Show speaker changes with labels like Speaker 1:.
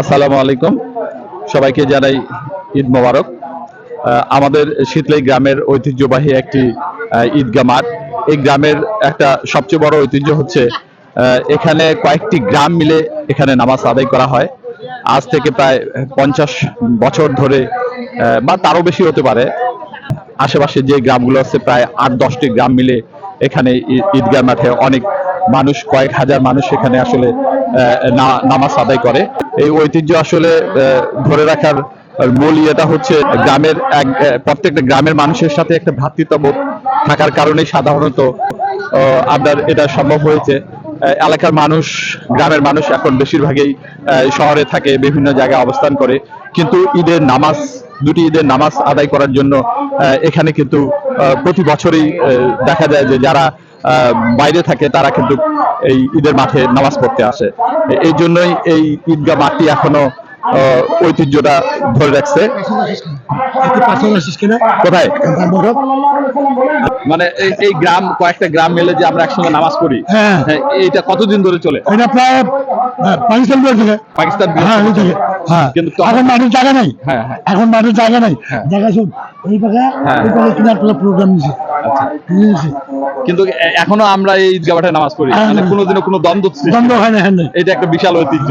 Speaker 1: আসসালামু আলাইকুম। সবাইকে জানাই ঈদ মোবারক। আমাদের শীতলাই গ্রামের ঐতিহ্যবাহী একটি আহ, ঈদগাহ মাঠ। এই গ্রামের একটা সবচেয়ে বড় ঐতিহ্য হচ্ছে এখানে কয়েকটি গ্রাম মিলে এখানে নামাজ আদায় করা হয়। আজ থেকে প্রায় পঞ্চাশ বছর ধরে বা তারও বেশি হতে পারে। আশেপাশে যে গ্রামগুলো আছে প্রায় আট দশটি গ্রাম মিলে এখানে ঈদগাহ মাঠে অনেক মানুষ, কয়েক হাজার মানুষ এখানে আসলে নামাজ আদায় করে। এই ঐতিহ্য আসলে ধরে রাখার মূল ইয়েটা হচ্ছে গ্রামের এক প্রত্যেকটা গ্রামের মানুষের সাথে একটা ভ্রাতৃত্ববোধ থাকার কারণে সাধারণত আপনার এটা সম্ভব হয়েছে। এলাকার মানুষ, গ্রামের মানুষ এখন বেশিরভাগই শহরে থাকে, বিভিন্ন জায়গায় অবস্থান করে। কিন্তু ঈদের নামাজ, দুটি ঈদের নামাজ আদায় করার জন্য এখানে কিন্তু প্রতি বছরই দেখা যায় যে যারা বাইরে থাকে তারা কিন্তু এই ঈদের মাঠে নামাজ পড়তে আসে। এই জন্যই এই ঈদগাহ মাঠটি এখনও ঐতিহ্যটা ধরে রাখছে। কোথায়? মানে এই- গ্রাম কয়েকটা গ্রাম মিলে যে আমরা একসঙ্গে নামাজ পড়ি
Speaker 2: হ্যাঁ।
Speaker 1: হ্যাঁ, এইটা কতদিন ধরে চলে?
Speaker 2: এটা প্রায় পাকিস্তান বিরোধী থেকে।
Speaker 1: পাকিস্তান
Speaker 2: হ্যাঁ হ্যাঁ।
Speaker 1: কিন্তু
Speaker 2: এখন মানুষ জায়গা নাই।
Speaker 1: হ্যাঁ, হ্যাঁ।
Speaker 2: এখন মানুষ জায়গা নাই।
Speaker 1: হ্যাঁ।
Speaker 2: জায়গা শুন। এই
Speaker 1: হ্যাঁ।
Speaker 2: কিনার প্রোগ্রাম
Speaker 1: আচ্ছা।
Speaker 2: নিয়েছে
Speaker 1: কিন্তু এখনও আমরা এই ঈদগাহটা নামাজ পড়ি। মানে। কোনোদিনও কোনো দ্বন্দ্ব
Speaker 2: দ্বন্দ্ব হয় না
Speaker 1: এটা একটা বিশাল ঐতিহ্য।